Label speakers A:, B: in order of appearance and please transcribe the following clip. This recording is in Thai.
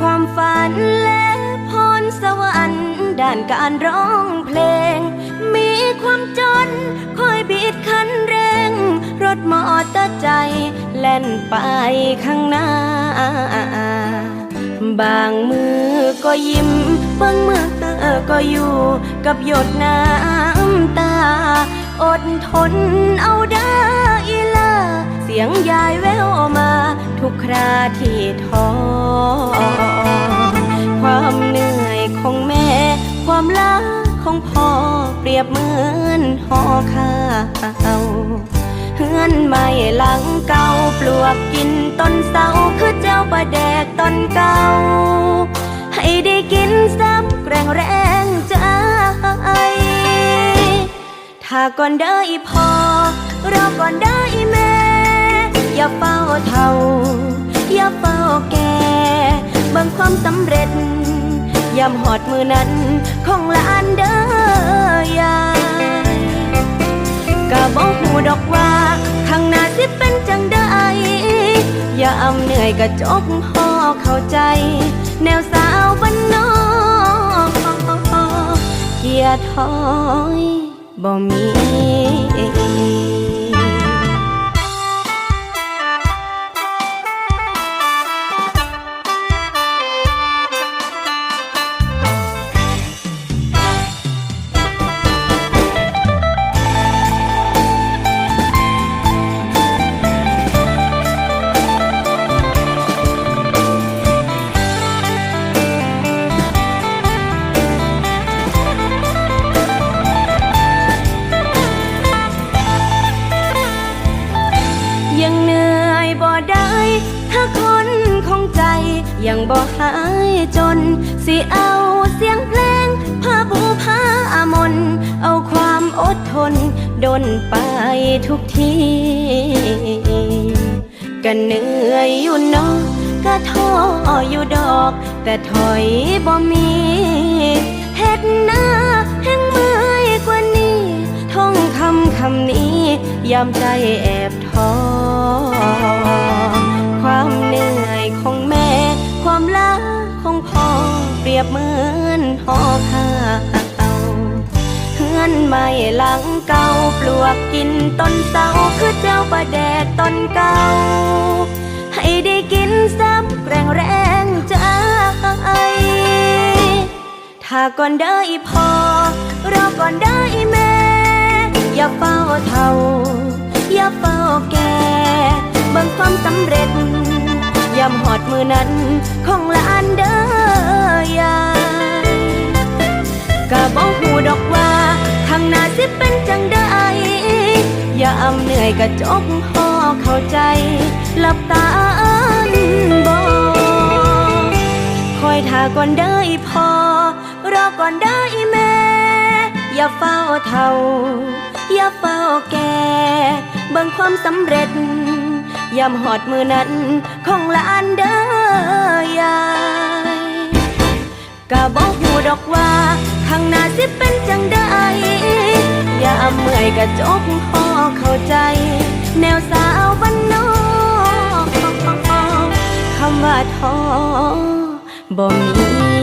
A: ความฝันและพรสวรรค์ด้านการร้องเพลง มีความจนคอยบีดคันเร่ง รถมอเตอร์ใจแล่นไปข้างหน้า บางมือก็ยิ้มบางมือก็อยู่กับหยดน้ำตา อดทนเอาได้อีลา เสียงยายแววมาทุก คราที่ท้อความเหนื่อยของแม่ ความล้าของพ่อเปรียบเหมือนห่อข้าวเฮือนใหม่หลังเก่าปลวกกินต้นเสาคือเจ้าประแดกต้นเก่า ให้ได้กินซ้ำแกรงแรงใจถ้าก่อนได้พอรอก่อนได้แม่ อย่าเฝ้าเท่า อย่าเฝ้าแก่บิ่งความสำเร็จยามหอดมือนั้นของลานเด้อยายก็บอกหูดอกว่าข้างหน้าสิเป็นจังได้ อย่าอำเหนื่อยกะจกห่อเข้าใจ แนวสาวบ้านนอกเกียร์ถอยบ่มี ยังบ่หายจน สิเอาเสียงเพลงพาบูพาอามน เอาความอดทนดนไปทุกทีก็เหนื่อยอยู่นอะก็ท้ออยู่ดอก แต่ถอยบ่มีเฮ็ดหน้าแห่งเมื่อยกว่านี้ท่องคำคำนี้ ยามใจแอบท้อ ความล้าของพ่อเปรียบเหมือนห่อข้าวเฮือนใหม่หลังเก่าปลวกกินต้นเสาคือเจ้าประแดกต้นเก่า ให้ได้กินซ้ำแรงแรงใจถ้าก่อนได้พอรอก่อนได้แม่ อย่าเฝ้าเท่า อย่าเฝ้าแก่บิ่งคว ดมือนั้นของลานเด้อยายก็บอกหูดอกว่าข้างหน้าสิเป็นจังได้อย่าอำเหนื่อยกะจกห่อเข้าใจหลับตาอ่านบอกคอยท่าก่อนได้พอรอก่อนได้แม่ อย่าเฝ้าเท่า อย่าเฝ้าแก่เบิ่งความสำเร็จ ยามหอดมือนั้นของลานเด้อยายก็บอกหูดอกว่าข้างหน้าสิเป็นจังได้อย่าเมื่อยกะจกห่อเข้าใจ แนวสาวบ้านนอกคำว่าท้อบ่มี